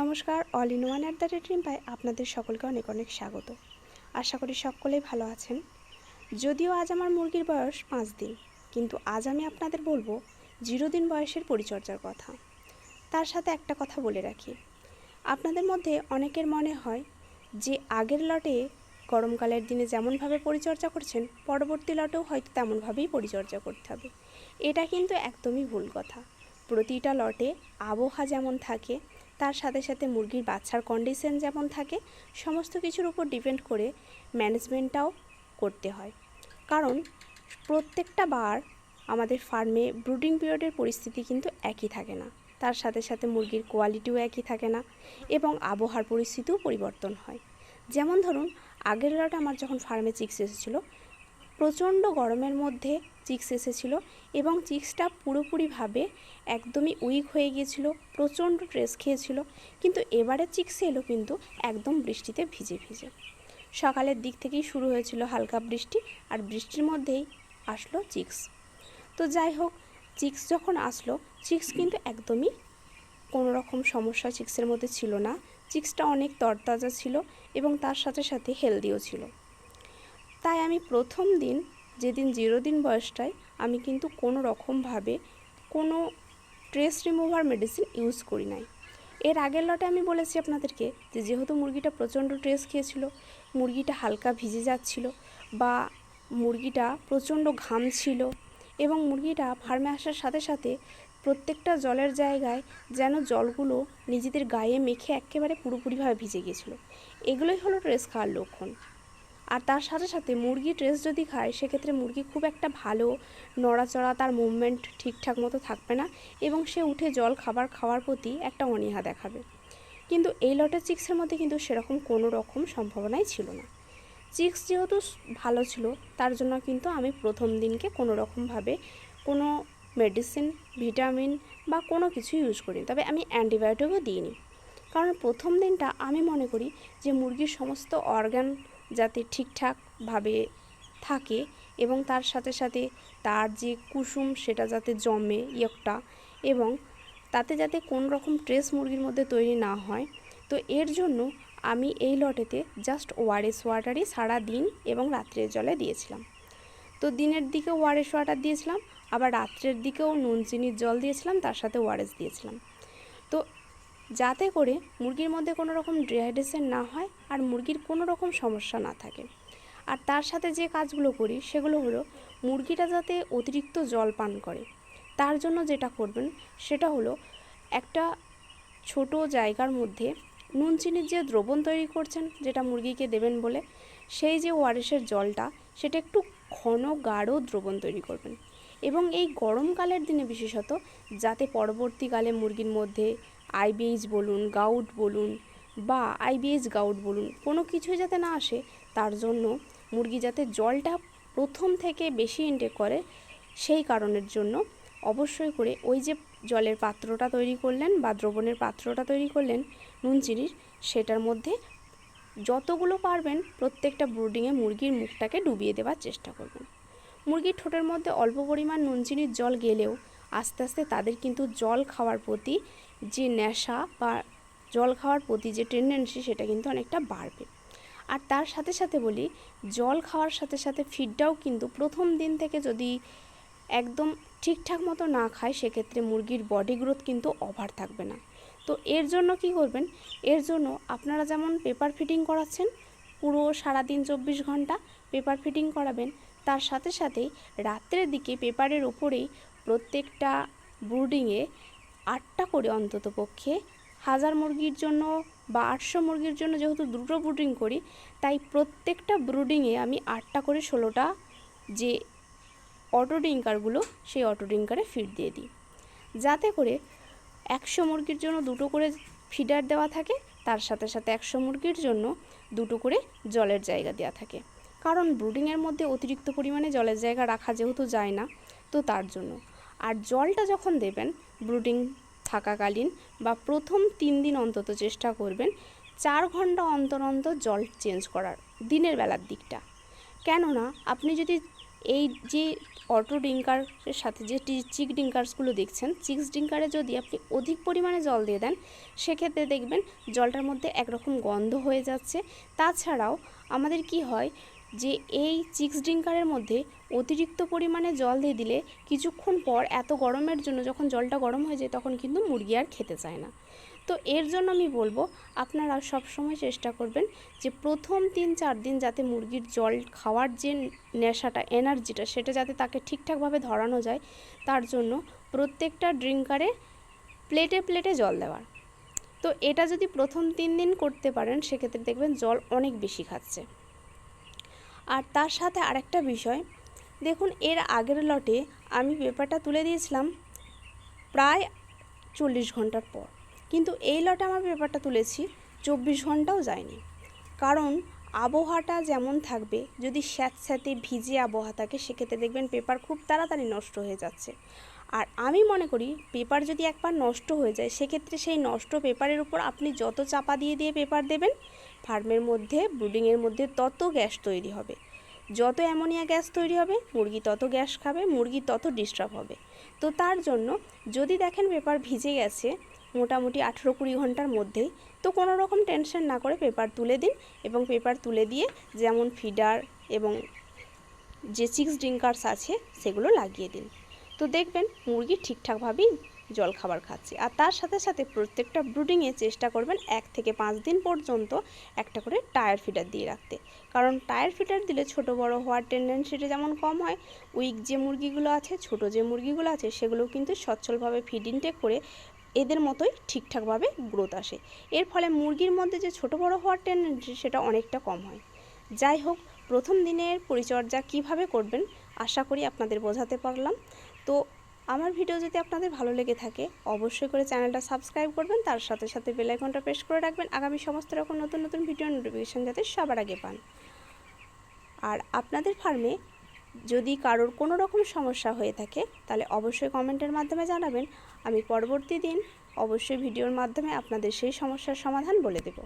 নমস্কার all in one at the rate রিম্পায় আপনাদের সকলকে অনেক অনেক স্বাগত। আশা করি সকলেই ভালো আছেন। যদিও আজ আমার মুরগির বয়স পাঁচ দিন, কিন্তু আজ আমি আপনাদের বলব জিরো দিন বয়সের পরিচর্যার কথা। তার সাথে একটা কথা বলে রাখি। আপনাদের মধ্যে অনেকের মনে হয় যে আগের লটে গরমকালের দিনে যেমনভাবে পরিচর্যা করছেন, পরবর্তী লটেও হয়তো তেমনভাবেই পরিচর্যা করতে হবে। এটা কিন্তু একদমই ভুল কথা। প্রতিটা লটে আবহাওয়া যেমন থাকে তার সাথে সাথে মুরগির বাচ্চার কন্ডিশন যেমন থাকে, সমস্ত কিছুর উপর ডিপেন্ড করে ম্যানেজমেন্টটাও করতে হয়। কারণ প্রত্যেকটা বার আমাদের ফার্মে ব্রুডিং পিরিয়ডের পরিস্থিতি কিন্তু একই থাকে না। তার সাথে সাথে মুরগির কোয়ালিটিও একই থাকে না এবং আবহাওয়ার পরিস্থিতিও পরিবর্তন হয়। যেমন ধরুন, আগের লটে আমার যখন ফার্মে চিক্স এসেছিল, প্রচণ্ড গরমের মধ্যে চিক্স এসেছিল এবং চিক্সটা পুরোপুরিভাবে একদমই উইক হয়ে গিয়েছিল, প্রচণ্ড ট্রেস খেয়েছিল, কিন্তু এবারে চিক্স এলো কিন্তু একদম বৃষ্টিতে ভিজে ভিজে। সকালের দিক থেকেই শুরু হয়েছিল হালকা বৃষ্টি আর বৃষ্টির মধ্যেই আসলো চিক্স। তো যাই হোক, চিক্স যখন আসলো, চিক্স কিন্তু একদমই কোনো রকম সমস্যা চিক্সের মধ্যে ছিল না। চিক্সটা অনেক তরতাজা ছিল এবং তার সাথে সাথে হেলদিও ছিল। তাই আমি প্রথম দিন যেদিন জিরো দিন বয়সটায় আমি কিন্তু কোনো রকমভাবে কোনো ট্রেস রিমুভার মেডিসিন ইউজ করি নাই। এর আগের লটে আমি বলেছি আপনাদেরকে যে যেহেতু মুরগিটা প্রচণ্ড ট্রেস খেয়েছিল, মুরগিটা হালকা ভিজে যাচ্ছিল বা মুরগিটা প্রচণ্ড ঘাম ছিল এবং মুরগিটা ফার্মে আসার সাথে সাথে প্রত্যেকটা জলের জায়গায় যেন জলগুলো নিজেদের গায়ে মেখে একেবারে পুরোপুরিভাবে ভিজে গিয়েছিল এগুলোই হলো ট্রেস খাওয়ার লক্ষণ। আর তার সাথে সাথে মুরগি ট্রেস যদি খায়, সেক্ষেত্রে মুরগি খুব একটা ভালো নড়াচড়া, তার মুভমেন্ট ঠিকঠাক মতো থাকবে না এবং সে উঠে জল, খাবার খাওয়ার প্রতি একটা অনীহা দেখাবে। কিন্তু এই লটের চিক্সের মধ্যে কিন্তু সেরকম কোনো রকম সম্ভাবনাই ছিল না। চিক্স যেহেতু ভালো ছিল, তার জন্য কিন্তু আমি প্রথম দিনকে কোনো রকমভাবে কোনো মেডিসিন ভিটামিন বা কোনো কিছু ইউজ করিনি। তবে আমি অ্যান্টিবায়োটিকও দিইনি। কারণ প্রথম দিনটা আমি মনে করি যে মুরগির সমস্ত অর্গান যাতে ঠিকঠাকভাবে থাকে এবং তার সাথে সাথে তার যে কুসুম সেটা যাতে জমে ইয়কটা এবং তাতে যাতে কোন রকম ট্রেস মুরগির মধ্যে তৈরি না হয়। তো এর জন্য আমি এই লটেতে জাস্ট ওয়ারেস ওয়াটারই সারা দিন এবং রাত্রের জলে দিয়েছিলাম। তো দিনের দিকে ওয়ারেস ওয়াটার দিয়েছিলাম, আবার রাত্রের দিকেও নুন, চিনির জল দিয়েছিলাম, তার সাথে ওয়ারেস দিয়েছিলাম। তো যাতে করে মুরগির মধ্যে কোনো রকম ডিহাইড্রেশন না হয় আর মুরগির কোনো রকম সমস্যা না থাকে। আর তার সাথে যে কাজগুলো করি সেগুলো হলো মুরগিটা যাতে অতিরিক্ত জল পান করে, তার জন্য যেটা করবেন সেটা হলো একটা ছোট জায়গার মধ্যে নুন চিনির যে দ্রবণ তৈরি করছেন, যেটা মুরগিকে দেবেন বলে, সেই যে ওয়ারেসের জলটা, সেটা একটু ঘন গাঢ় দ্রবণ তৈরি করবেন। এবং এই গরমকালের দিনে বিশেষত যাতে পরবর্তীকালে মুরগির মধ্যে আইবিএইচ বলুন, গাউট বলুন বা আইবিএইচ গাউট বলুন, কোনো কিছুই যাতে না আসে, তার জন্য মুরগি যাতে জলটা প্রথম থেকে বেশি ইনটেক করে, সেই কারণের জন্য অবশ্যই করে ওই যে জলের পাত্রটা তৈরি করলেন বা দ্রবণের পাত্রটা তৈরি করলেন নুন, চিনির, সেটার মধ্যে যতগুলো পারবেন প্রত্যেকটা ব্রুডিংয়ে মুরগির মুখটাকে ডুবিয়ে দেওয়ার চেষ্টা করবেন। মুরগির ঠোঁটের মধ্যে অল্প পরিমাণ নুন, চিনির জল গেলেও আস্তে আস্তে তাদের কিন্তু জল খাওয়ার প্রতি যে নেশা বা জল খাওয়ার প্রতি যে টেন্ডেন্সি সেটা কিন্তু অনেকটা বাড়বে। আর তার সাথে সাথে বলি, জল খাওয়ার সাথে সাথে ফিডটাও কিন্তু প্রথম দিন থেকে যদি একদম ঠিকঠাক মতো না খায়, সেক্ষেত্রে মুরগির বডি গ্রোথ কিন্তু ওভার থাকবে না। তো এর জন্য কি করবেন? এর জন্য আপনারা যেমন পেপার ফিটিং করাচ্ছেন, পুরো সারাদিন চব্বিশ ঘণ্টা পেপার ফিটিং করাবেন, তার সাথে, সাথেই রাত্রের দিকে পেপারের ওপরেই প্রত্যেকটা ব্রুডিংয়ে আটটা করে অন্তত পক্ষে হাজার মুরগির জন্য বা আটশো মুরগির জন্য যেহেতু দুটো ব্রুডিং করি, তাই প্রত্যেকটা ব্রুডিংয়ে আমি আটটা করে ষোলোটা যে অটো ডিঙ্কারগুলো সেই অটো ডিঙ্কারে ফিড দিয়ে দিই। যাতে করে একশো মুরগির জন্য দুটো করে ফিডার দেওয়া থাকে, তার সাথে সাথে একশো মুরগির জন্য দুটো করে জলের জায়গা দেওয়া থাকে। কারণ ব্রুডিংয়ের মধ্যে অতিরিক্ত পরিমাণে জলের জায়গা রাখা যেহেতু যায় না, তো তার জন্য। আর জলটা যখন দেবেন ব্রুডিং থাকাকালীন বা প্রথম তিন দিন অন্তত চেষ্টা করবেন চার ঘণ্টা অন্তর অন্তর জল চেঞ্জ করার, দিনের বেলার দিকটা। কেননা, আপনি যদি এই যে অটো ডিঙ্কারের সাথে যে চিক ডিঙ্কার্সগুলো দেখছেন চিক্স ডিঙ্কারে যদি আপনি অধিক পরিমাণে জল দিয়ে দেন, সেক্ষেত্রে দেখবেন জলটার মধ্যে একরকম গন্ধ হয়ে যাচ্ছে। তাছাড়াও আমাদের কি হয় যে এই চিক্স ড্রিঙ্কারের মধ্যে অতিরিক্ত পরিমাণে জল দিয়ে দিলে কিছুক্ষণ পর এত গরমের জন্য যখন জলটা গরম হয়ে যায় তখন কিন্তু মুরগি আর খেতে চায় না। তো এর জন্য আমি বলব, আপনারা সব সময় চেষ্টা করবেন যে প্রথম তিন চার দিন যাতে মুরগির জল খাওয়ার যে নেশাটা, এনার্জিটা, সেটা যাতে তাকে ঠিকঠাকভাবে ধরানো যায়, তার জন্য প্রত্যেকটা ড্রিঙ্কারে প্লেটে প্লেটে জল দেওয়ার। তো এটা যদি প্রথম তিন দিন করতে পারেন, সেক্ষেত্রে দেখবেন জল অনেক বেশি খাচ্ছে। আর তার সাথে আরেকটা বিষয়। দেখুন, এর আগের লটে আমি পেপারটা তুলে দিয়েছিলাম প্রায় চল্লিশ ঘণ্টার পর। কিন্তু এই লটে আমার পেপারটা তুলেছি, চব্বিশ ঘন্টাও যায়নি। কারণ আবহাওয়াটা যেমন থাকবে, যদি স্যাঁতস্যাঁতে ভিজে আবহাওয়া থাকে, সেক্ষেত্রে দেখবেন পেপার খুব তাড়াতাড়ি নষ্ট হয়ে যাচ্ছে। আর আমি মনে করি, পেপার যদি একবার নষ্ট হয়ে যায়, সেক্ষেত্রে সেই নষ্ট পেপারের উপর আপনি যত চাপা দিয়ে দিয়ে পেপার দেবেন ফার্মের মধ্যে, ব্রুডিংয়ের মধ্যে তত গ্যাস তৈরি হবে। যত অ্যামোনিয়া গ্যাস তৈরি হবে, মুরগি তত গ্যাস খাবে, মুরগি তত ডিস্টার্ব হবে। তো তার জন্য যদি দেখেন পেপার ভিজে গেছে মোটামুটি আঠেরো কুড়ি ঘণ্টার মধ্যেই, তো কোনো রকম টেনশন না করে পেপার তুলে দিন এবং পেপার তুলে দিয়ে যেমন ফিডার এবং যে চিক্স ড্রিঙ্কার্স আছে, সেগুলো লাগিয়ে দিন। তো দেখবেন মুরগি ঠিকঠাকভাবেই জল খাবার খাচ্ছে। আর তার সাথে সাথে প্রত্যেকটা ব্রুডিংয়ে চেষ্টা করবেন এক থেকে পাঁচ দিন পর্যন্ত একটা করে টায়ার ফিডার দিয়ে রাখতে। কারণ টায়ার ফিডার দিলে ছোট বড় হওয়ার টেন্ডেন্সিটা যেমন কম হয় উইক যে মুরগিগুলো আছে, ছোট যে মুরগিগুলো আছে সেগুলো কিন্তু সচ্ছলভাবে ফিড ইনটেক করে এদের মতোই ঠিকঠাকভাবে গ্রোথ আসে। এর ফলে মুরগির মধ্যে যে ছোট বড় হওয়ার টেন্ডেন্সি সেটা অনেকটা কম হয়। যাই হোক, প্রথম দিনের পরিচর্যা কীভাবে করবেন, আশা করি আপনাদের বোঝাতে পারলাম। তো আমার ভিডিও যদি আপনাদের ভালো লেগে থাকে, অবশ্যই করে চ্যানেলটা সাবস্ক্রাইব করবেন, তার সাথে সাথে বেল আইকনটা প্রেস করে রাখবেন। আগামী সমস্ত রকম নতুন নতুন ভিডিও নোটিফিকেশান যাতে সবার আগে পান। আর আপনাদের ফার্মে যদি কারোর কোনো রকম সমস্যা হয়ে থাকে, তাহলে অবশ্যই কমেন্টের মাধ্যমে জানাবেন। আমি পরবর্তী দিন অবশ্যই ভিডিওর মাধ্যমে আপনাদের সেই সমস্যার সমাধান বলে দেবো।